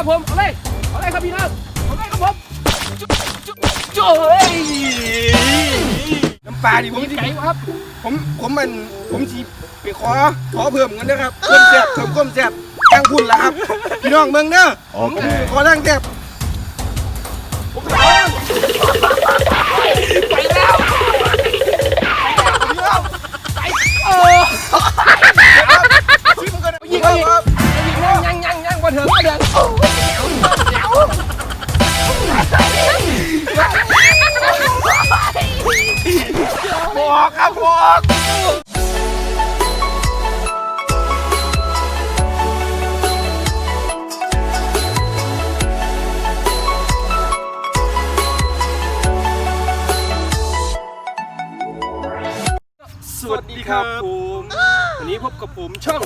ครับผมเอาเลยเอาเลยครับพี่น้องเอาเลยครับผมจุ๊บจุ๊บจุ๊บเฮ้ยน้ำปลาดิผมมีสิไก่ครับ ผมผมมันผมสิไปขอขอเพิ่มเงินนะครับเพิ่มแซ่บเพิ่มก้มแซ่บตั้งพุ่นละครับ พี่น้องเมืองเด้อผมขอตั้งแซ่บผมขอไปแล้วพี่น้องไปเออชิมกันนะยิงคยิงรับยังยังยัง เถิงบนเถิงเดี๋ยวบอกครับบอกสวัสดีครับผม วันนี้พบกับผมช่อง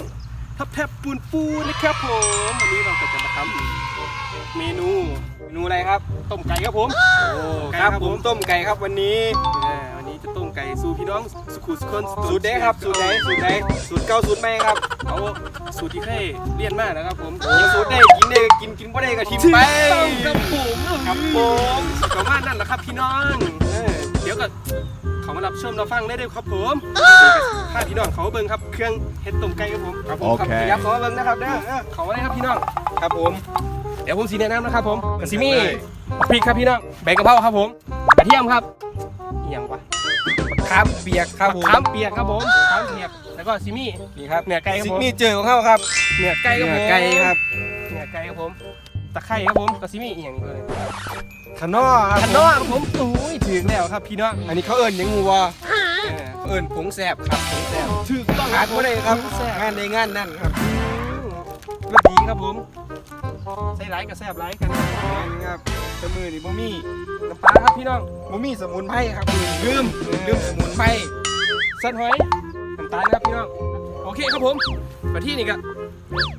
ทับแทบ ปูนปูนะครับผมวันนี้เราก็จะมาทำเมนูเมนูอะไรครับ ต้มไก่ครับผมโอ้ครับผมต้มไก่ครับวันนี้เออวันนี้จะต้มไก่สู่พี่น้องสุขุสุขคนสูตรไหนครับสูตรไหนสูตรไหนสูตรเก่าสูตรใหม่ครับเอาสูตรที่ให้เลี่ยนมากนะครับผมกินสูตรได้กินได้ก็กินกินบ่ได้ก็ทิ้งไปต้องครับผมครับผมประมาณนั้นแหละครับพี่น้องเออเดี๋ยวก็เขามารับชมเราฟังได้เลยครับผมถ้าพี่น้องเขาเบิ่งครับ เครื่องเฮ็ดต้มไก่ครับผมครับผมครับขยับขอเบิ่งนะครับเด้อเออเขาอะไรครับพี่น้องครับผม เดี๋ยวผมสีแนะนำนะครับผมกระซิมี่พริกครับพี่น้องใบกระเพราครับผมกระเทียมครับอหย่างวะครับเปียกครับผมขามเปียกครับผมขามเปียกแล้วก็ซิมี่นี่ครับเนื้อไก่ครับซิกผมนี่เจอของเขาครับเนื้อไก่ครับผมเนื้อไก่ครับเนื้อไก่ครับผมตะไคร้ครับผมกระซิมี่อหย่างเลยขนอครับขันน้องครับผมโอ้ยถึงแล้วครับพี่น้องอันนี้เขาเอิ้นหยังงูวะ เออเขาเอิ้นผงแสบครับผงแสบถูกต้องขาดบ่ได้ครับแซ่บงานในงานนั่นครับรสดีครับผมใส่ร้ายกับแซ่บร้ายกันงานครับแตะมือนี่บ่มีน้ำปลาครับพี่น้องบ่มีสมุนไพรครับลืมลืมสมุนไพรสันหอยน้ำตาลครับพี่น้องโอเคครับผมมาที่นี่ก็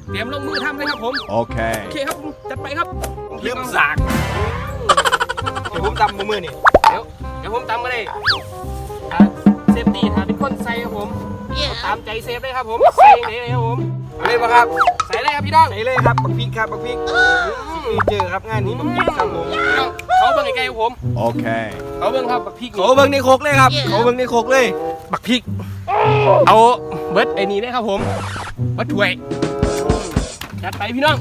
เตรียมลงมือทำเลยครับผมโอ Okay. เคครับจัดไปครับเริ่มสากเดี๋ยวผมตำมือนี่เดี๋ยวเดี๋ยวผมตามก็ได้อ่า เซฟตี้ถ้าเป็นคนใส่ครับผมตามใจเซฟได้ครับผมใส่เลยครับผมเอาเลยปะครับใส่เลยครับพี่น้องใส่เลยครับบักพริกครับบักพริกซิกนี่เจอครับงานนี้บักพริกครับผมพี่น้องเขาเบิ่งใกล้ๆครับผม Okay. เขาเบิ่งครับบักพริกนี่เขาเบิ่งในโคกเลยครับเขาเบิ่งในโคกเลยบักพริกเอาเบิร์ดไอ้นี่ได้ครับผมเบิร์ดถ้วยจัดไปพี่น้อง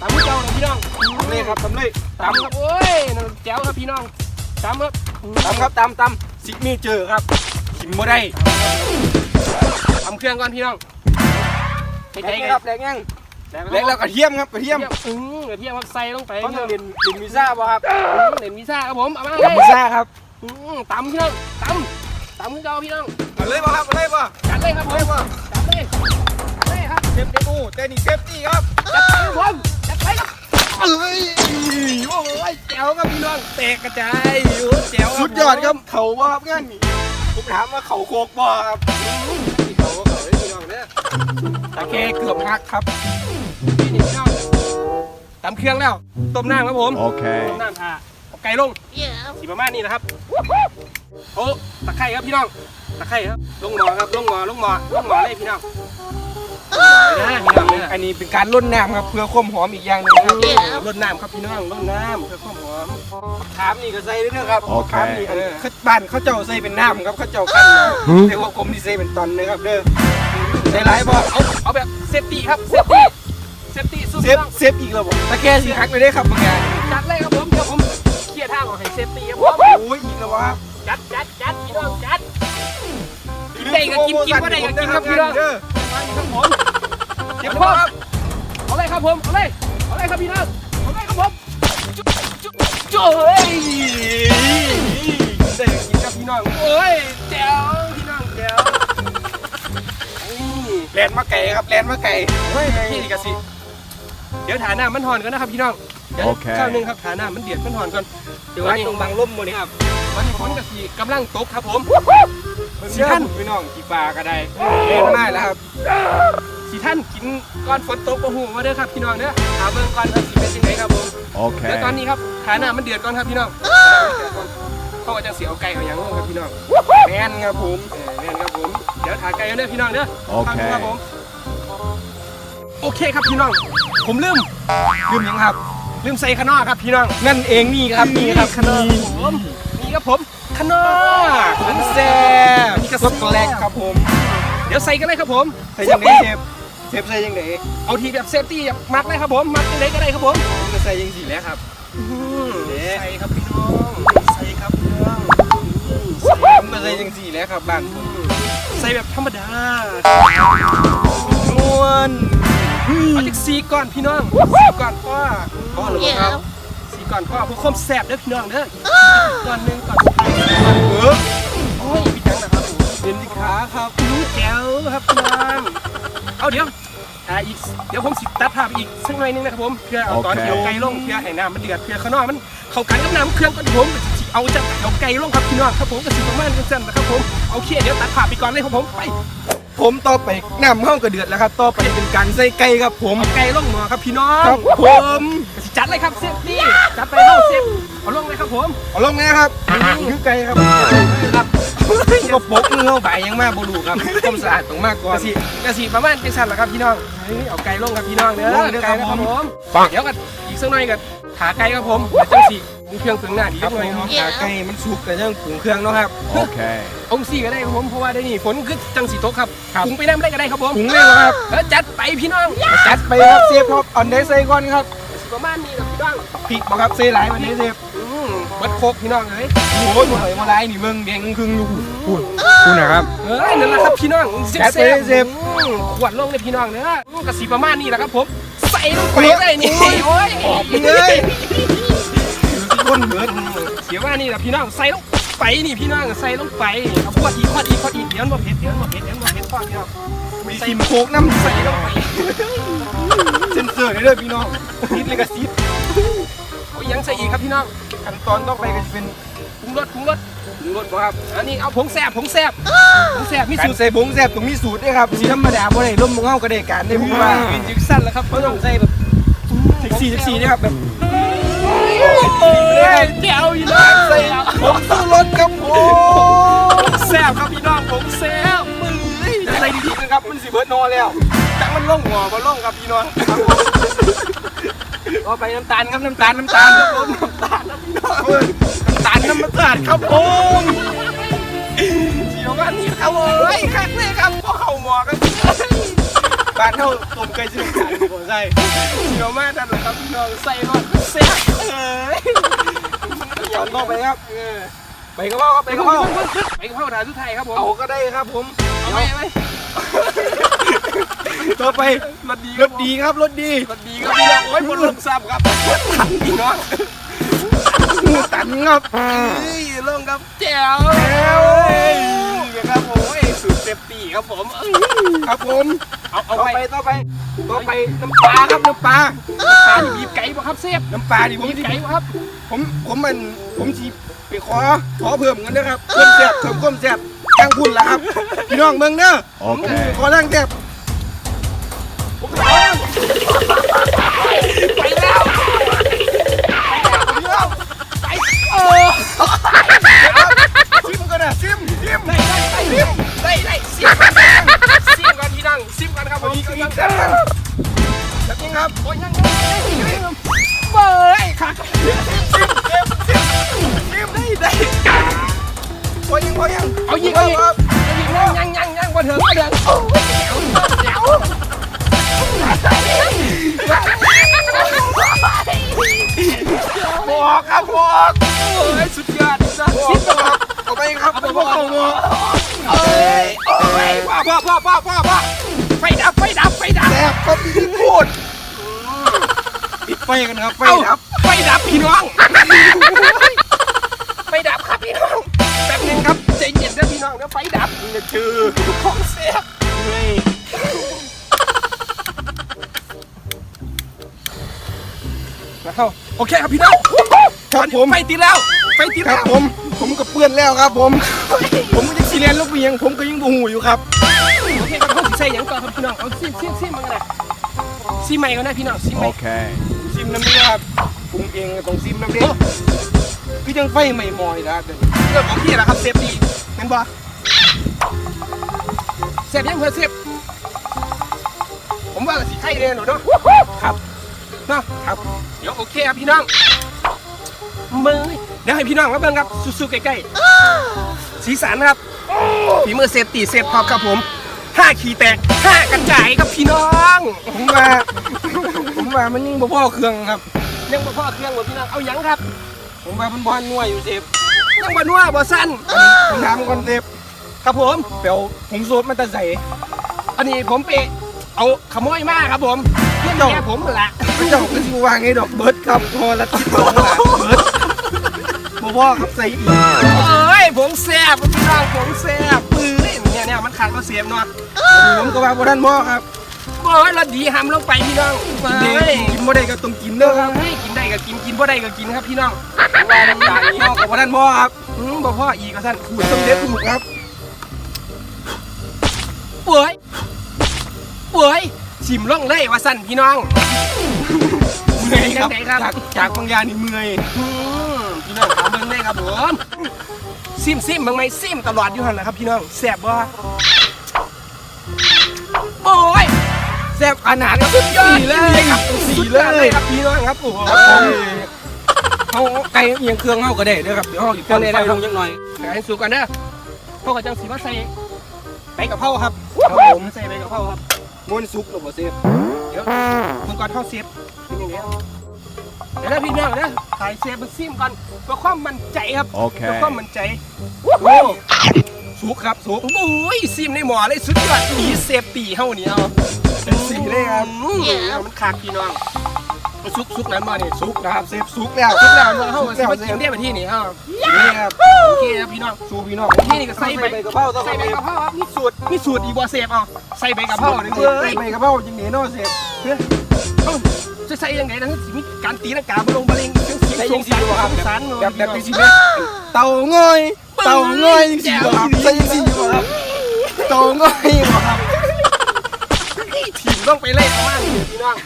ตามมือเจ้าเลยพี่น้องทำเลยครับทำเลยตามครับโอ้ยนั่นแจ๋วครับพี่น้องตามครับตำครับตำตำ ซิกนี่เจอครับชิมบ่ได้ทำเครื่องก่อนพี่น้องใกแรล้งๆคครัรับบแรงยังแล้แรงแล้วกระเทียมครับกระเทียมอืมกระเทียมครับใส่ลงไปเขาพี่น้องจะเรียนเรียนวีซ่าป่ะครับอืมเด่นวีซ่าครับผมเอามาเลเรียนยวีซ่าครับอืมตำพี่น้องตำตำขึ้นเจ้าพี่น้องเอาเลยป่ะครับเอาเลยป่ะจัดเลยครับผเอามเลยป่ะจัดเลยจัดเลยครับเซฟเดนูแต่นี่เซฟตี้ครับจัดไปครับผมจัดไปครับ เอ้ยโอ้ยแจ๋วครับพี่น้องแตกกระจายโอ้ยแจ๋วสุดยอดครับเขาบ่ครับงานนี้ผมถามว่าเขาโคกบ่ครับที่เขาก็เขาได้พี่น้องเนี่ยตะโอเคเคเกือบหักครับพี่นี่พี่น้องตำเครื่องแล้วต้มน้ำครับผม Okay. ต้มน้ำทาเอาไก่ลงสีประมาณนี้นะครับโอ้ตะไคร้ครับพี่น้องตะไคร้ครับลงหมอครับลงหมอลงหมอลงหมอเลยพี่น้องนะพี่น้ องเนี่ยอันนี้เป็นการล่นน้ำครับเพื่อความหอมอีกอย่างหนึงครับรดน้ำครับพี่น้องรดน้ำเพื่อความหอมถามนี่ก็ใส่ด้วยนะครับโอเค ถามนี่อันเขาบ้านเขาเจ้าใส่เป็นน้ำครับเขาเจ้ากันนะแต่ว่าผมที่ใส่เป็นตอนนะครับเด้อใส่หลายบ่เอาเอาแบบเซฟตี้ครับ เซฟตี้ เซฟตี้สู้เซพี่ฟน้องเซฟอีกแล้วบ่ตะแกสิหักไปได้ครับบางอย่างจัดเลยครับผมเดี๋ยวผมเคลียร์ทางออกให้เซฟตี้ครับผม โอ้ยอีกแล้ววะจัดจัดจัดพี่น้องจัดกินได้ก็กินกินก็ได้ก็กินครับพี่น้อง เด้อครับผม เดี๋ยวพ่อครับเอาเลยครับผม เอาเลยเอาเลยครับพี่น้องเอาเลยครับผมจุ๊บจุ๊บจุ๊บเฮ้ยได้ก็กินครับพี่น้องโอ้ยแจ๋วพี่น้องแจ๋วนี่แลนมาไก่ครับแลนมาไก่เฮ้ยพี่นี่กสิ เดี๋ยวฐานน้ำมันหอนกันนะครับพี่น้องเดี๋ยวโอเคข้าวหนึงครับฐานน้ำมันเดือดมันหอนก่อนเดี๋ยววัวันนนี้ตรงบางล่มมื้อนี้ครับวันนี้ฝนกสิกำลังตกครับผมสิท่านพี่น้องกี่ปลาก็ได้เล่นมาแล้วครับสิท่าน กินก่อนฝนตกบ่ฮู้ว่าเด้อครับพี่น้องเด้อหาเบิ่งก่อนว่าสิเป็นจังไดครับผมเดี๋ยวตอน Okay. นี้ครับฐานน้ำมันเดือดก่อนครับพี่น้องเขาก็จะเสียเอาไก่เอาหยังลงครับพี่น้องแมนครับผมเออแม่นครับผมเดี๋ยวถ่ายไก่กันเด้อพี่น้องเด้อโอเคครับผมโอเคครับพี่น้อง ผมลืมลืมยังครับ ลืมใส่ขางนอกครับพี่น้องนั่นเองนี่ครับนี่ครับขางนอกผมนี่ครับผมขางนอกอันแซ่บนี่ก็สดแรกครับผม เดี๋ยวใส่กันเลยครับผมใส่ยังไงเชฟ เชฟใส่ยังไงเอาทีแบบเซฟตี้แบบมักเลยครับผมมักยังไงก็ได้ครับผมผมจะใส่ยังสีแล้วครับอืมเด้ใส่ครับพี่น้องใส่ครับพี่น้องผมก็ใส่ยังสีแล้วครับบ้านผมใส่แบบธรรมดาม้วนเอาจากสีก่อนพี่น้องสีก่อนพ่อพ่อหรือเปล่าครับสีก่อนพ่อเพื่อความแซ่บเด้อพี่น้องเด้อก่อนหนึ่งก่อนสุดท้ายก่อนเออโอ้ยพี่จังนะครับผมเป็นที่ขาครับแก้วครับพี่น้องเอาเดี๋ยว อ่าอีกเดี๋ยวผมสิตัดภาพอีกสักหน่อยหนึงนะครับผมเพื่อเอาตอนที่เอาไก่ลงเพื่อให้น้ำมันเดือดเพื่อข้างนอกมันเข้ากันกับน้ำเครื่องก่อนผมสิเอาจากเอาไก่ลงครับพี่น้องครับผมก็สิประมาณจังๆนะครับผมโอเคเดี๋ยวตัดภาพไปก่อนเลยครับผมไป ผมต่อไปน้ำเข้ากระเดือดแล้วครับต่อไปเป็นการใส่ไก่ครับผม เอาไก่ลงหม้อครับพี่น้องครับผมจัดเลยครับเซฟตี้จัดไปเข้าเซฟเอาลงเลยครับผมเอาลงนะครับคือไก่ครับ ครับ ก็ปกมือเข้าไปยังมากบรูครับความสะอาดต้องมากก่อกนระสีกระสีประมาณเป็นสันแหละครับพี่น้องเฮ้ยเอาไก่ลงครับพี่น้องเด้อลงเด้อไก่ครับนะครับผมผมปังเดี๋ยวกันอีกสักหน่อยกับขาไก่ครับผมเดี๋ยวจังสีมีเครื่องปรุงหน้าดีครับหผน่อยมครับขาไก่มันสุกแต่ยังปรุงเครื่องเนาะครับ Okay. องค์สี่ก็ได้ครับผมเพราะว่าได้นี่ฝนคือจังสีตกครับปรุงไปน้ำได้ก็ได้ครับผมปรุงเลยเหรอครับแล้วจัดไปพี่น้องจัดไปครับเซฟครับอันได้ใส่ก่อนครับประมาณนี้ครับพี่น้องพริกบ่ครับใส่หลายวันนี้เซฟอื มเบิดโคกพี่น้องเลยโอ้ยบ่ไหลบ่ไหลนี่เบิ่งแดงครึ่งลูกพูดพูดนะครับเอ้ยนั่นแหละครับพี่น้องเซฟจัดเซไปฟเลยเซฟอืมขวดลงเลยพี่น้องเด้ออืมกระสีประมาณนี้แหละครับผมใส่ลงไปเลยนี่โอ้ยออกไปเลยคนเบิดเสียว่านี่แหละพี่น้องใส่ลงไปนี่พี่น้องใส่ลงไปเอาขวดอีกขวดอีกขวดอีกเดี๋ยวมันบ่เผ็ดเดี๋ยวมันบ่เผ็ดเดี๋ยวมันบ่เผ็ดพ่อพี่น้องมีซิมโคกน้ำใส่ลงไปเซนเซอร์ได้เลยพี่น้องนิดเลยก็ซิดเอายัง ใส่อีกครับพี่น้องขั้นตอนต่อไปก็จะเป็นปรุงรสปรุงรสปรุงรสบ่ครับอันนี้เอาผงแซ่บผงแซ่บผงแซ่บมีการสูตรใส่ผงแซ่บต้องมีสูตรด้วยครับสีธรรมดาบ่ได้ร่มบ่เฮาก็ได้การได้ผมว่าเป็นยึกสั้นแล้วครับบ่ต้องใส่แบบจักซี่จักซี่นะครับแบบโอ้ยเดี๋ยวอยู่นะใส่ผงชูรสครับผมแซ่บครับพี่น้องผงแซ่บมือจะใส่ดีๆนะครับมันสิเบิดนอแล้วจังมันล่งหัวมาล่งครับพี่น้อง ต่อไปน้ำตาลครับน้ำตาลน้ำตาลครับผมน้ำตาลนะพี่น้องน้ำตาลน้ำตาลครับผมเดี๋ยวว่านี่ครับโอ้ยคักเลยครับพวกเขาหมอกันบ้านเฮาต้มไก่สิน้ำตาลครับผมใส่เดี๋ยวมาดันเลยครับพี่น้องใส่รสแซ่บเอ้ยตอนต่อไปครับไปกระเพราครับไปกระเพาราไปกระเพราถาสุดท้ายครับผมเอาก็ได้ครับผมเอาไหมเอาไหม ต่อไปรสดีรสดีครับรสดีรสดีครับพี่น้องโอ้ยบนลงซ้ำครับพี่น้องหมูตันครับนี่ลงครับแจ๋วแล้วครับผมไอ้สูตรเซฟตี้ครับผมเอ้ยครับผมเอาเอาต่อไปไปต่อไปต่อไปน้ำปลาครับน้ำปลาปลาที่บีบไก่ป่ะครับเซฟน้ำปลาดิผมบีบสิไก่ป่ะครับผมผมมันผมสิไปขอขอเพิ่มกันนะครับเพิ่มแซ่บเพิ่มความแซ่บตั้งพุ่นละครับพี่น้องเมืองเด้อ Okay. ขอตั้งแซ่บ ไปแล้วพี่น้องไปโอ้ซิมกันนะซิมซิมได้ได้ได้ได้ได้ซิมก่อนซิมก่อนพี่น้องซิมก่อนครับผมอีกซิมอีก่อกนแซ่บแบบนี้ครับโอ้ยยังยังยังเบ้ยค่ะได้ บอกครับบอกโอ้ยสุดยอดนะบอซิกมก่อนเอาไปครับไปบอกเขาบอกเอ้ยโอ้ยพ่อพ่อพ่อพ่อพ่อพ่อไฟดับไฟดับไฟดับแซ่บครับพี่พูดปิดไฟกันครับไฟดับไฟดับพี่น้องไฟดับครับพี่น้องแป๊บนึงครับใจเย็นนะพี่น้องเดี๋ยวไฟดับนี่คือของเสียนะครับโอเคครับพี่น้อง ครับผม ไฟติดแล้ว ไฟติดครัแล้บวผม ผมก็เปื้อนแล้วครับผม ผมก็ยังซีเรียนลูกเมียงผมก็ยังบูหูอยู่ครับ โอเคครับเขาสิใส่หยังก่อนครับพี่น้องเอาซิมซิมซิมมันกันนะซิมใหม่ก่อนนะพี่น้องซิมใหม่ Okay. ซิมน้ำนี้ครับปรุงเองก็ต้องซิมน้ำเนี้คือยังไฟใหม่มอยนะเดี๋ยวนี้เรื่องของพี่แหละครับเซฟดีเห็นบ่เซฟยังเพื่อเซฟผมผมว่าสีไข่แน่หนูเนาะครับเนาะครับ เดี๋ยวโอเคครับพี่น้อง มือเดี๋ยวให้พี่น้องมาเบิ่งครับสู้ๆใกล้ๆสีสันครับฝีมือเซฟตีเซฟท็อปครับผมห้าขีแตกห้ากระจายครับพี่น้องผมว่าผมว่ามันยิ่งบ่พอเครื่องครับยังบ่พอเครื่องหมดพี่น้องเอาหยังครับ ผมว่ามันบอลนัวอยู่เซฟยังบ่นัวบ่สั้นผมถามก่อนเซฟครับผมเปียวผงซูปมันจะใส่อันนี้ผมไปเอาขโมยมาครับผมเพื่อนแม่ผมนั่นแหละพระเจ้าก็สิวางไงดอกเบิร์ดครับพอละทิศสองละเบิร์ดบ่ พอครับใส่อีกเอ้ยผมแซ่บพี่น้องผมแซ่บปื้อเนี่ยเนี่ยมันขาดก็เสียบเนาะผมก็ว่าบ่ทันบ่ครับโอ้ยแล้วดีหำลงไปพี่น้องกินเฮ้ได้ยกินบ่ได้ก็ต้องกินเด้อครับเฮ้ยกินได้ก็กินกินบ่ได้ก็กินครับพี่น้องว่าน้ำตาลนี่เฮาก็บ่ทันบ่ครับอืมบ่พ่ออีกก็สั่นขูดสำเร็จรูปครับป่วยป่วยชิมล่องเลยว่าสั่นพี่น้องเมื่อยครับไหนครับจากจากบางอย่างนี่เมื่อยอืมพี่น้องถามเบิ่งเลย ครับผมซิมซิมเบิ่งไหมซิมตลอดอยู่หั่นแหละครับพี่น้องแซ่บบ่โอ้ยแซ่บขนาดครับสุดยอดเลยครับสีสุดเลยอดครับพี่น้องครับโอ้โหเฮาไก่เอียงเครื่องเฮาก็ได้เด้อครับเดี๋ยวเฮาอีกคนไฟลงจังหน่อยให้สุกกันเด้อพวกกระจังสีมาใส่ใบกะเพราครับครับผมใส่ใบกะเพราครับม้วนซุปหรือบ่เซฟเดี๋ยวมึงก่อนเข้าเซฟเป็นยังไงครับ เดี๋ยวนะพี่น้องนะถ่ายเซฟมันซิมก่อนเพื่อความมั่นใจครับโอเค เพื่อความมั่นใจโอ้ซุปครับซุปโอ้ยซิมในหมอเลยสุดยอดดีเซฟตีเฮาเนี่ยเอาเป็นสีเลยครับอืมมันขาดพี่น้องซุกซุกนั้นบ่เนี่ยซุกนะครับเซฟซุปแล้วซุกแล้วเนาะเฮาซุปสิแล้วมาเซกิฟนได้มาที่นี่เฮานี่ครับโอเคครับพี่น้องชูพี่น้องที่นี่ก็ใส่ใบใบกะเพราต้องใส่ใส่ใบใบกะเพราครับมีสูตรมีสูตรอีบ่เซฟเอาใส่ใบกะเพราหนึ่งเเลยใบกะเพราจริงๆเนาะเซฟเอ้า จะใส่ยังไงนะสิมีการตีลังกาบลงบะเลงเสียงสีจังสีบ่ครับสงสารแบบแบบจังซี่ไหมเต่าง่อยเต่าง่อยจังซี่บ่ครับใส่จังซี่บ่ครับเต่าง่อยบ่ครับถิ่มต้องไปเล่นประมาณนี้พี่น้อง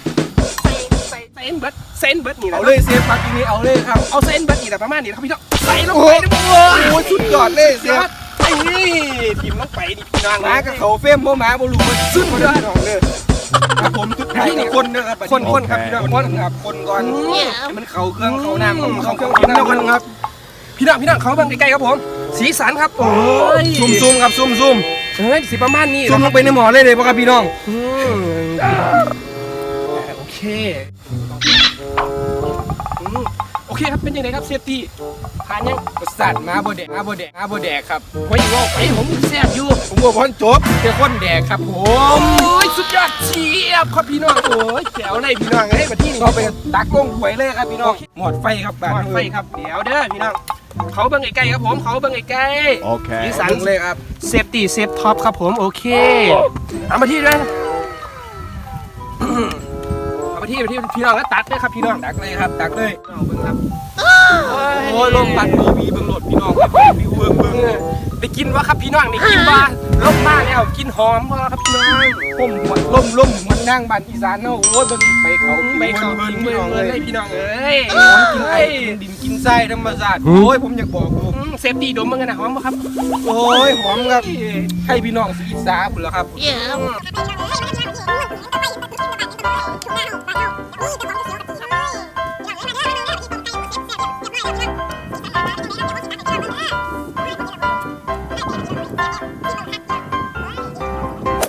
เอ็นเบิร์ดเซนเบิร์ดนี่แหละเอาเลยเซฟปักทีนี้เอาเลยครับเอาเซนเบิร์ดนี่แหละประมาณนี้นะครับพี่น้องใส่ลงโอ้ไปโหนะโว้โอ้สุดยอดเลยเซฟไอ้นี่ถิ่มลงไปนี่พี่น้องหมากับเขาเฟ้มบ่หมาบ่รู้มันสุดยอดของเลย ครับผมทุกท่านคนนะครับคนคนครับพี่น้องคคนนครับคนก่อนให้มันเข้าเครื่องเข้าน้ำอืมเข้าเข้าเคเครื่รื่อองงกินแล้วกันครับ พี่น้องพี่น้องเขาเบิ่งใกล้ๆครับผม สีสันครับโอ้ยซุ่มซุ่มครับซุ่มซุ่มเฮ้ยสิประมาณนี้ซุ่มลงไปในหม้อเลยเลยป่ะครับพี่น้องอืมโอเคอืมโอเคครับเป็นยังไงครับเซฟตี้ผ่านยังประสาทมาบ่แดกมาบ่แดกมาบ่แดกครับไว้ว่าไปผมแซ่บอยู่ ผมบอกว่าจบเจ้าคนแดกครับผมโอ้ยสุดยอดเชียบครับพี่น้องโอ้ยแจ๋วเลยพี่น้องเอ้ยมาที่นี่ก็ไปตักลงหวยเลยครับพี่น้องหมดไฟครับหมดไฟครับเดี๋ยวเด้อพี่น้องเขาเบิ้งใกล้ๆครับผมเขาเบิ้งใกล้ๆโอเคสีสันเลยครับเซฟตี้เซฟท็อปครับผมโอเคเอามาที่ด้วยน มาที่มาที่พี่น้องแล้วตัดด้วยครับพี่น้องตักเลยครับตักเลยเอาเบิ่งครับโอ้ยลมพัดมีวีเบิ่งโหลดพี่น้องครับวิวเบิ่งเบิ่งเออได้กินวะครับพี่น้องได้กินว่าลมมาแล้วกินหอมวะครับพี่น้องผมหัวล่มล่มมันนั่งบ้านอีสานเนาะโอ้ยเบิ่งไปเขาไปเขาเบิ่กิงนพี่เบิ่น้องงเลเลยยพี่น้องเอ้ยหอมกินไอ้กินดินกินไส้ธรรมศาสตร์โอ้ยผมอยากบอกลูกอืมเซฟตี้ดมมึงกันนะหอมปะครับโอ้ยหอมครับให้พี่น้องสีสาพุ่นละครับ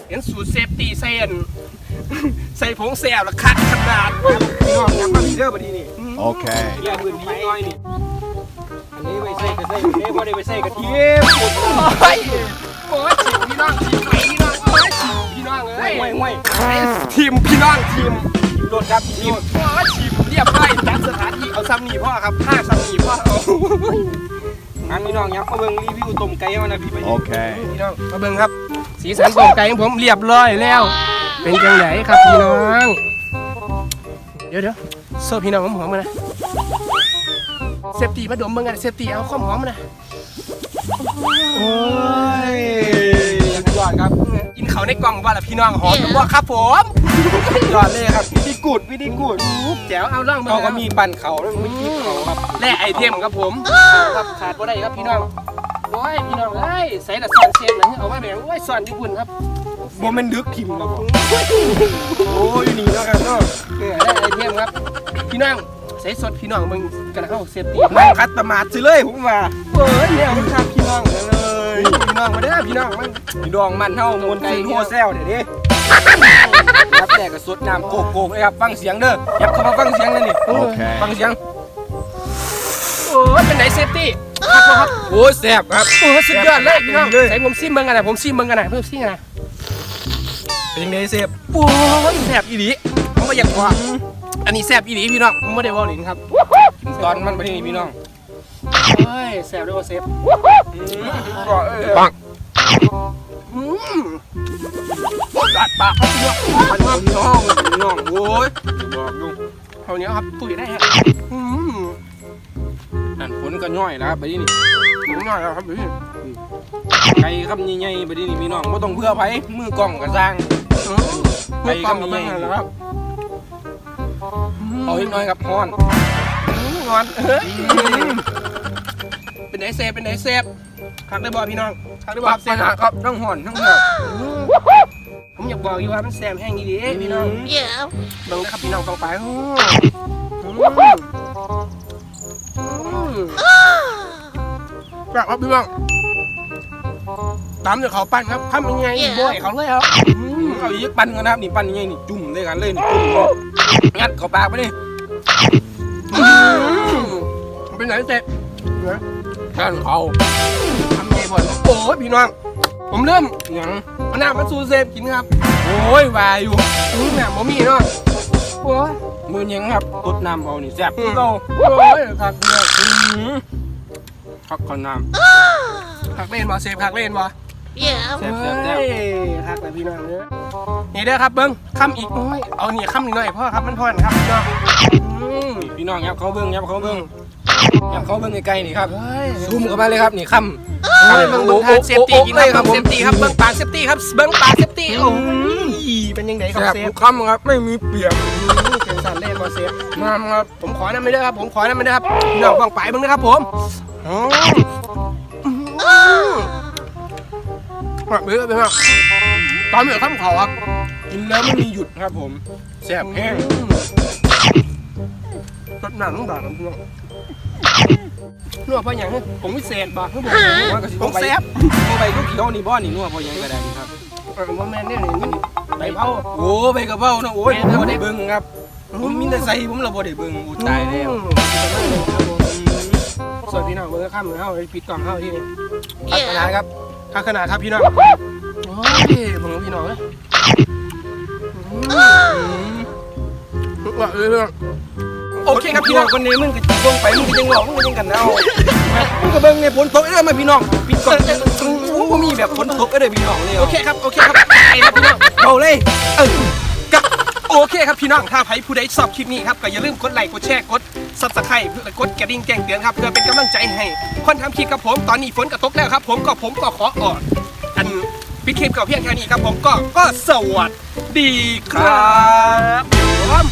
เห็นสูตรเซฟตี้เส้นใส่ผงแซ่บละคัดขนาดพี่น้องยังมามีเด้อบัดนี้นี่โอเคเรียกพื้นที่น้อยนี่ อันนี้ไปใส่กระใส่เอ้ยบ่ได้ไปใส่กระเทียมโอ้ยโอ้ยชิมพี่น้องชิ ห่วยห่วยทีมพี่น้องทีมโดดครับทีทีมมโอ้ยทีมเรียบร้อยจัดสถานที่เอาซ้ำนี่พ่อครับห้าซ้ำนี่พ่อเอางานพี่น้องยับมาเบิ่งรีวิวต้มไก่มานะพี่ไปโอเคพี่น้องมาเบิ่งครับ สีสันต้มไก่ของผมเรียบร้อยแล้ว เป็นจังไหนครับพี่น้องเดี๋ยวเดี๋ยวโซ่พี่น้องหอมๆมานะเซฟตี้มาดมเบิ่งกันเซฟตี้เอาข้อมหอมมานะโอ้ย ในกล่องว่าละพี่น้องหอมจังว่าครับผมยอดเลยครับวิธีกูดวิธีกูดแจ๋วเอาล่องมาเราก็มีปั่นเขาแล้วมีกีบเขาครับแร่ไอเทมครับผมครับขาดบ่ได้ครับพี่น้องโอ้ยพี่น้องเอ้ยใส่ละซอนเซฟหนังเอาไว้แบ่งโอ้ยซอนญี่ปุ่นครับบ่แม่นดึกทิมครับผมโอ้ยนี่แล้วกันเนาะเออได้ไอเทมครับ พี่น้องใส่สดพี่น้องมึงกันเข้าเซฟตี้นั่งคัดตมาดสิเลยผมว่าเปิดแนวมันครับพี่น้องเล ยพี่น้องมาเด้อพี่น้องมันพี่ดองมันเฮามวนซื้อโฮเซลเดี๋ยวนี้ครับแต่ก็สดน้ำโกกโกกเลยครับฟังเสียงเด้อยับเข้ามาฟังเสียงนั่นนี่ Okay. ฟังเสียงโอ้ยเป็นไหนเซฟตี้ครับครับโอ้ยแซ่บครับโอ้ยสุดยอดเลยพี่น้องเลยใส่ผมซิมเบิ้งกันนะผมซิมเบิ้งกันนะเพิ่มซิมกันนะเป็นยังไงเซฟโอ้ยแซ่บอีหลีผมไม่อยากว่าอันนี้แซ่บอีหลีพี่น้องผมไม่ได้ว่าหลินครับตอนมันไปนี่พี่น้อง เฮ้ยแซ่บด้วยว่าเซฟก็เออปังอืมกัดปากครับพี่น้องมันคนน้องพี่น้องโอ้ยบอกอยู่เท่านี้ครับตุ๋ยได้ฮะอืมนั่นฝนก็ย่อยแล้วครับไปนี่ผมง่ายแล้วครับพี่ไก่คำใหญ่ๆไปนี่พี่น้องไม่ต้องเพื่อไผมือกล้องก็สร้างไปกำลังแล้วครับเอาอีกหน่อยครับฮ้อนงอนเฮ้ย เป็นไหนเซฟเป็นไหนเซฟคักได้บ่พี่น้องคักได้บ่ปครัรับบเซปัฟญหาครับทั้งฮ้อนทั้งเหนื่อยผมอยากบอกอยู่ว่ามันแซมแห้งดีๆพี่น้อง Yeah. เบิ่งนะครับพี่น้องฟังไปอืมอืมครับพี่น้องตามเดี๋ยวเขาปั้นครับทำยังไงบ่อยเขาเลยครับเอาอีกปั้นกันนะครับนี่ปั้นยังไงนี่จุ่มเลยกันเลยนี่จุ่มเลยงัดเข้าปากไปนี่เป็นไหนเจ๊แค่นเขาทำไงบ่อยโอ้ยพี่น้อง ผมเริ่มหยังเอาน้ำมาสูเซฟกินครับ โอ้ยวายอยู่อืมแหม่บ่มีเนาะโอ้ยมือยังครับตดน้ำเอานี่แซ่บคือเก่าโอ้ยคักเนาะอื้อหือพักขอนน้คักเล่นบ่เซฟคักเล่นบ่ Yeah. ำแซ่บแซ่บแซ่บเฮ้ยคักเลยพี่น้องเด้อนี่เด้อครับเบิ้งคำอีกโอ้ยเอานี่คำนิดหน่อยพ่อครับมันพอนครับพี่น้องอืมนี่พี่น้องยับเขาเบิ้งยับเขาเบิ้ง อยับเขาเบิ้งใกลๆนี่ครับซูมเข้ามาเลยครับนี่คำเฮ้ยเบิ้งเบิ้งทางเซฟตี้กินครับครับเซฟตี้ครับเบิ้งปากเซฟตี้ครับเบิ้งปากเซฟตี้โอ้ยเป็นยังไงครับเซฟกคำครับไม่มีเปียกนี่เป็นสันเล่นบ่เซฟน้ำครับผมขอนั่นไม่ได้ครับ ผมขอนั่นไม่ได้ครับน้องฟังไปเบิ้งนะครับผมอืมแบบนี้เป็นไงตอนเหนือข้ามเขาครับกินแล้วไม่มีหยุดครับผมแซ่บแห้ง รสหนังบาดน้ำเพื่อนนวดเพราะอย่างผมพิเศษบ่ให้ผมมันก็สิผต้อมงแซ่บต้องไปลูกเขียวนี่บ่นี่นัวพอยังก็ได้นี่ครับเออว่าแม่นเนี่ยนี่ไปเผาโอ้ไปกระเพรานะโอ้ยผมบ่ได้เบิ่งครับผมมีแต่ใส่ผมละบ่ได้เบิ่งอ้ตายแล้วสวัสดีน้องเบอร์ข้ามเฮาปิดกล่องเฮาที่นี่พัฒนาดครับข้าขนาดครับพี่น้องโอ้ยเบิ่งพี่น้องเลยว่าเออ โอเคครับพี่น้องคนนี้มึงก็ลงไปมึงก็ยังหลอกมึงก็ยังกันเอามึงก็เบิ่งในฝนตกเอ้ยมาพี่น้องปิดก่อนโอ้บ่มีแบบฝนตกก็ได้พี่น้องเลยโอเคครับโอเคครับไปครับพี่น้องเอาเลยเออกับโอเคครับพี่น้องถ้าใครผู้ใดชอบคลิปนี้ครับก็อย่าลืมกดไลค์กดแชร์กดซับสไครต์และกดกระดิ่งแจ้งเตือนครับเพื่อเป็นกำลังใจให้คนทำคลิปกับผมตอนนี้ฝนกระตกแล้วครับ ผมก็ผมก็ขอออกอันปิดคลิปกับเพียงแค่นี้ครับผมก็ก็สวัสดีครับผม